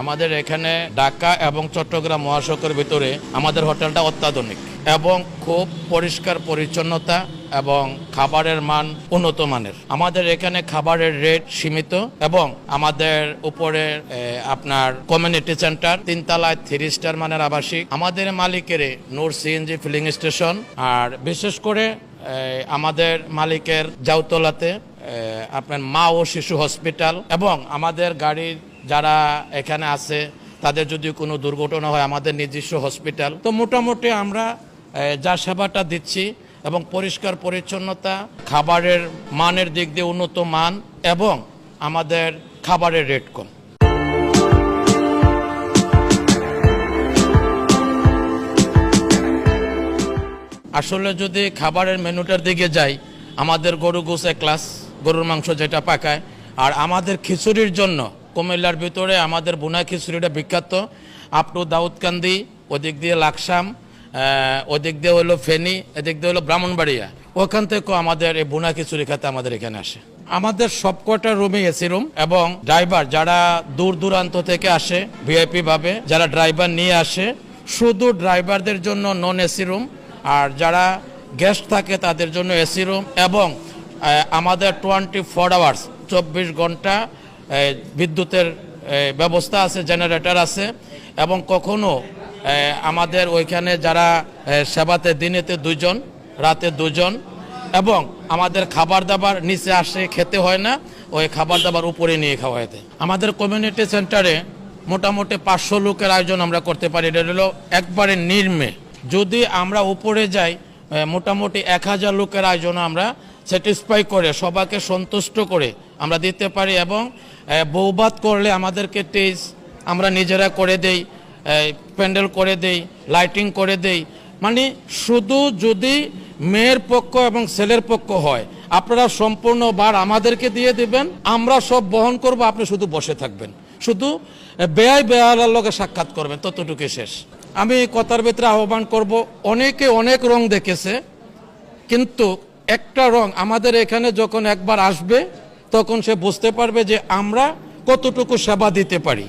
আমাদের এখানে ঢাকা এবং চট্টগ্রাম মহাসড়কের ভিতরে আমাদের হোটেলটা অত্যাধুনিক এবং খুব পরিষ্কার পরিচ্ছন্নতা এবং খাবারের মান উন্নত মানের। আমাদের এখানে খাবারের রেট সীমিত এবং আমাদের উপরে আপনার কমিউনিটি সেন্টার তিনতলায় থ্রি স্টার মানের আবাসিক। আমাদের মালিকের নূর সিএনজি ফিলিং স্টেশন আর বিশেষ করে আমাদের মালিকের জাউতলাতে আপনার মা ও শিশু হসপিটাল এবং আমাদের গাড়ির যারা এখানে আছে, তাদের যদি কোনো দুর্ঘটনা হয় আমাদের নিজস্ব হসপিটাল। তো মোটামুটি আমরা যা সেবাটা দিচ্ছি এবং পরিষ্কার পরিচ্ছন্নতা, খাবারের মানের দিক দিয়ে উন্নত মান এবং আমাদের খাবারের রেট কম। আসলে যদি খাবারের মেনুটার দিকে যাই, আমাদের গরু গোসে ক্লাস, গরুর মাংস যেটা পাকায়, আর আমাদের খিচুড়ির জন্য কুমিল্লার ভিতরে আমাদের বুনা খিচুড়িটা বিখ্যাত আপ টু দাউদকান্দি, ওদিক দিয়ে লাকসাম ওদিক দিয়ে হলো ফেনী, এদিক দিয়ে হলো ব্রাহ্মণবাড়িয়া। ওখান থেকেও আমাদের এই বুনা খিচুড়ি খেতে আমাদের এখানে আসে। আমাদের সবকটা রুমে এসি রুম এবং ড্রাইভার যারা দূর দূরান্ত থেকে আসে ভিআইপি ভাবে, যারা ড্রাইভার নিয়ে আসে, শুধু ড্রাইভারদের জন্য নন এসি রুম আর যারা গেস্ট থাকে তাদের জন্য এসি রুম এবং আমাদের টোয়েন্টি ফোর আওয়ার্স চব্বিশ ঘণ্টা বিদ্যুতের ব্যবস্থা আছে, জেনারেটর আছে, এবং কখনো আমাদের ওইখানে যারা সেবাতে দিনেতে দুজন রাতে দুজন এবং আমাদের খাবার দাবার নিচে আসে, খেতে হয় না, ওই খাবার দাবার উপরে নিয়ে খাওয়া হয় আমাদের কমিউনিটি সেন্টারে মোটামুটি পাঁচশো লোকের আয়োজন আমরা করতে পারি, এটা হলো একবারে নির্মে। যদি আমরা উপরে যাই মোটামুটি এক হাজার লোকের আয়োজন আমরা স্যাটিসফাই করে সবাইকে সন্তুষ্ট করে আমরা দিতে পারি এবং বৌবাদ করলে আমাদেরকে টেজ আমরা নিজেরা করে দেই প্যান্ডেল করে দেই, লাইটিং করে দেই। মানে শুধু যদি মেয়ের পক্ষ এবং ছেলের পক্ষ হয়, আপনারা সম্পূর্ণ বার আমাদেরকে দিয়ে দিবেন, আমরা সব বহন করব, আপনি শুধু বসে থাকবেন। শুধু বেয়াই বেয়ালার লগে সাক্ষাৎ করবেন ততটুকু শেষ। আমি কথার ভিতরে আহ্বান করব, অনেকে অনেক রং দেখেছে, কিন্তু একটা রং আমাদের এখানে যখন একবার আসবে, তখন সে বুঝতে পারবে যে আমরা কতটুকু সেবা দিতে পারি।